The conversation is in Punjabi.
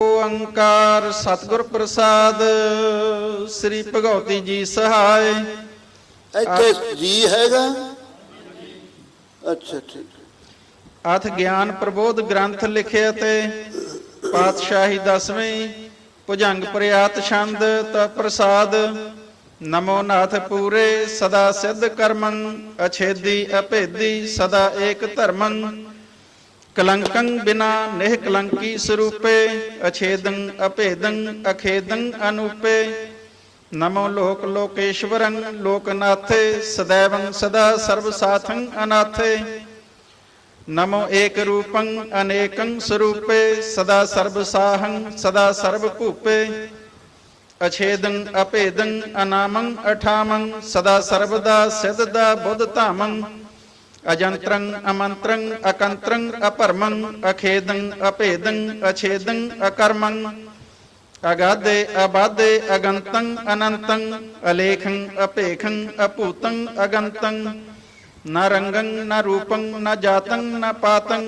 ਓੰਕਾਰ ਸਤਿਗੁਰ ਪ੍ਰਸਾਦ ਸ੍ਰੀ ਭਗਉਤੀ ਜੀ ਸਹਾਇ ਇੱਥੇ ਜੀ ਹੈਗਾ? ਅੱਛਾ ਠੀਕ। ਅਥ ਗਿਆਨ ਪ੍ਰਬੋਧ ਗ੍ਰੰਥ ਲਿਖਿਆ ਤੇ ਪਾਤਸ਼ਾਹੀ ਦਸਵੇਂ ਭੁਜੰਗ ਪ੍ਰਿਆਤ ਛੰਦ ਤਾ ਪ੍ਰਸਾਦ ਨਮੋ ਨਾਥ ਪੂਰੇ ਸਦਾ ਸਿੱਧ ਕਰਮੰ ਅਛੇਦੀ ਅਭੇਦੀ ਸਦਾ ਏਕ ਧਰਮੰ ਕਲੰਕੰ ਬਿਨਾ ਨਿਹ ਕਲੰਕੀ ਸਰੂਪੇ, ਅਛੇਦੰ ਅਭੇਦੰ ਅਖੇਦੰ ਅਨੂਪੇ। ਨਮੋ ਲੋਕ ਲੋਕੇਸ਼ਵਰੰ ਲੋਕਨਾਥੇ ਸदैवੰ ਸਦਾ ਸਰਬ ਸਾਥੰ ਅਨਾਥੇ। ਨਮੋ ਏਕ ਰੂਪੰ ਅਨੇਕੰ ਸਰੂਪੇ, ਸਦਾ ਸਰਬ ਸਾਹੰ ਸਦਾ ਸਰਬ ਭੂਪੇ ਅਛੇਦੰ ਅਭੇਦੰ ਅਨਾਮੰ ਅਠਾਮੰ, ਸਦਾ ਸਰਬਦਾ ਸਿੱਧਦਾ ਬੁੱਧ ਧਾਮੰ। ਅਜੰਤਰੰ ਅਮੰਤਰੰ ਅਕੰਤਰੰ ਅਪਰਮੰ ਅਖੇਦੰ ਅਭੇਦੰ ਅਛੇਦੰ ਅਕਰਮੰ ਅਗਾਦੇ ਅਬਾਦੇ ਅਗੰਤੰ ਅਨੰਤੰ ਅਲੇਖੰ ਅਪੇਖੰ ਅਭੂਤੰ ਅਗੰਤੰ ਨ ਰੰਗੰ ਨ ਰੂਪੰ ਨ ਜਾਤੰ ਨ ਪਾਤੰ